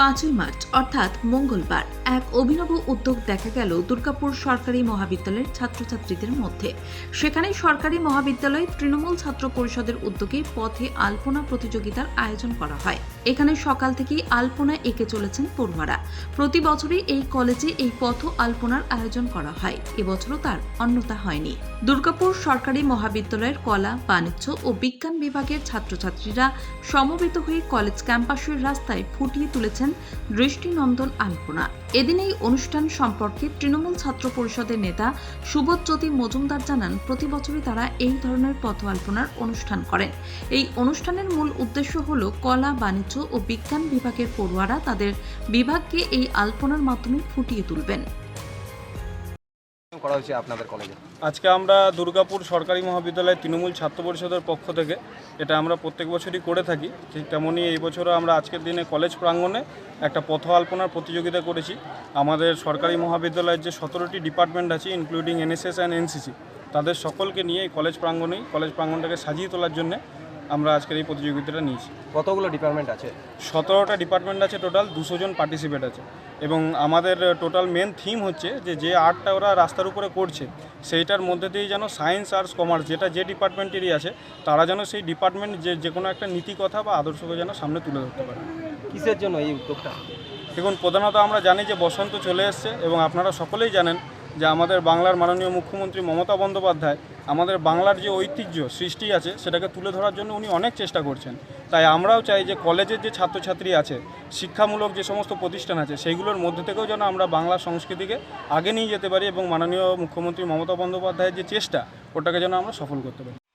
পাঁচই মার্চ, অর্থাৎ মঙ্গলবার, এক অভিনব উদ্যোগ দেখা গেল দুর্গাপুর সরকারি মহাবিদ্যালয়ের ছাত্রছাত্রীদের মধ্যে। সেখানে সরকারি মহাবিদ্যালয় তৃণমূল ছাত্র পরিষদের উদ্যোগে পথে আলপনা প্রতিযোগিতার আয়োজন করা হয়। এখানে সকাল থেকেই আলপনা এঁকে চলেছেন পড়ুয়ারা। প্রতি বছরই এই কলেজে এই পথ আলপনার আয়োজন করা হয়। এবছরও তার অন্যতা হয়নি। দুর্গাপুর সরকারি মহাবিদ্যালয়ের কলা, বাণিজ্য ও বিজ্ঞান বিভাগের ছাত্রছাত্রীরা সমবেত হয়ে কলেজ ক্যাম্পাসের রাস্তায় ফুটিয়ে তুলেছেন দৃষ্টিনন্দন আলপনা। এদিন এই অনুষ্ঠান সম্পর্কে তৃণমূল ছাত্র পরিষদের নেতা সুবোধজ্যোতি মজুমদার জানান, প্রতি বছরই তারা এই ধরনের পথ আলপনার অনুষ্ঠান করেন। এই অনুষ্ঠানের মূল উদ্দেশ্য হল কলা, বাণিজ্য ও বিজ্ঞান বিভাগের পড়ুয়ারা তাদের বিভাগকে এই আলপনার মাধ্যমে ফুটিয়ে তুলবেন। করা হয়েছে আপনাদের কলেজে? আজকে আমরা দুর্গাপুর সরকারি মহাবিদ্যালয়ের তৃণমূল ছাত্র পরিষদের পক্ষ থেকে, এটা আমরা প্রত্যেক বছরই করে থাকি, ঠিক তেমনই এই বছরও আমরা আজকের দিনে কলেজ প্রাঙ্গণে একটা পথ আলপনার প্রতিযোগিতা করেছি। আমাদের সরকারি মহাবিদ্যালয়ের যে সতেরোটি ডিপার্টমেন্ট আছে ইনক্লুডিং এনএসএস অ্যান্ড এনসিসি তাদের সকলকে নিয়ে এই কলেজ প্রাঙ্গণেই, কলেজ প্রাঙ্গণটাকে সাজিয়ে তোলার জন্য আমরা আজকের এই প্রতিযোগিতাটা নিয়েছি। কতগুলো ডিপার্টমেন্ট আছে? সতেরোটা ডিপার্টমেন্ট আছে টোটাল দুশো জন পার্টিসিপেট আছে। এবং আমাদের টোটাল মেন থিম হচ্ছে যে যে আর্টটা ওরা রাস্তার উপরে করছে সেইটার মধ্যে দিয়েই যেন সায়েন্স আর্টস কমার্স যেটা যে ডিপার্টমেন্টেরই আছে তারা যেন সেই ডিপার্টমেন্ট যে যে কোনো একটা নীতি কথা বা আদর্শকে যেন সামনে তুলে ধরতে পারে। কিসের জন্য এই উদ্যোগটা? দেখুন প্রধানত আমরা জানি যে বসন্ত চলে এসছে এবং আপনারা সকলেই জানেন যে আমাদের বাংলার মাননীয় মুখ্যমন্ত্রী মমতা বন্দ্যোপাধ্যায় আমাদের বাংলার যে ঐতিহ্য সৃষ্টি আছে সেটাকে তুলে ধরার জন্য উনি অনেক চেষ্টা করছেন। তাই আমরাও চাই যে কলেজের যে ছাত্রছাত্রী আছে, শিক্ষামূলক যে সমস্ত প্রতিষ্ঠান আছে, সেইগুলোর মধ্যে থেকেও যেন আমরা বাংলা সংস্কৃতিকে আগে নিয়ে যেতে পারি এবং মাননীয় মুখ্যমন্ত্রী মমতা বন্দ্যোপাধ্যায়ের যে চেষ্টা, ওটাকে যেন আমরা সফল করতে পারি।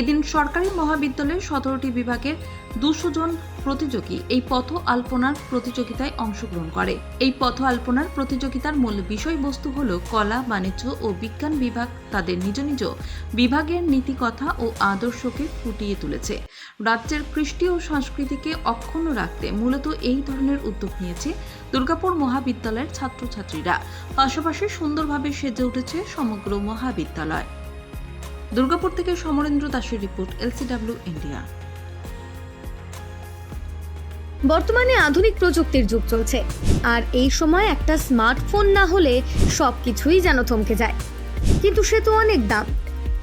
এদিন সরকারি মহাবিদ্যালয়ের সতেরোটি বিভাগের দুশো জন প্রতিযোগী এই পথ আলপনার প্রতিযোগিতায় অংশগ্রহণ করে। এই পথ আলপনার প্রতিযোগিতার মূল বিষয়বস্তু হল কলা, বাণিজ্য ও বিজ্ঞান বিভাগ তাদের নিজ নিজ বিভাগের নীতিকথা ও আদর্শকে ফুটিয়ে তুলেছে। রাজ্যের কৃষ্টি ও সংস্কৃতিকে অক্ষুণ্ণ রাখতে মূলত এই ধরনের উদ্যোগ নিয়েছে দুর্গাপুর মহাবিদ্যালয়ের ছাত্রছাত্রীরা। পাশাপাশি সুন্দরভাবে সেজে উঠেছে সমগ্র মহাবিদ্যালয়। দুর্গাপুর থেকে সমরেন্দ্র দাসের রিপোর্ট, এলসিডব্লিউ ইন্ডিয়া। বর্তমানে আধুনিক প্রযুক্তির যুগ চলছে। আর এই সময় একটা স্মার্টফোন না হলে সব কিছুই যেন থমকে যায়। কিন্তু সে তো অনেক দাম।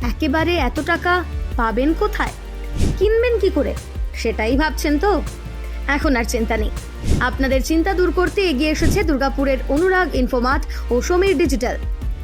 একেবারে এত টাকা পাবেন কোথায়? কিনবেন কি করে? সেটাই ভাবছেন তো? এখন আর চিন্তা নেই। আপনাদের চিন্তা দূর করতে এগিয়ে এসেছে দুর্গাপুরের অনুরাগ, ইনফোমার্ট ও সমীর ডিজিটাল।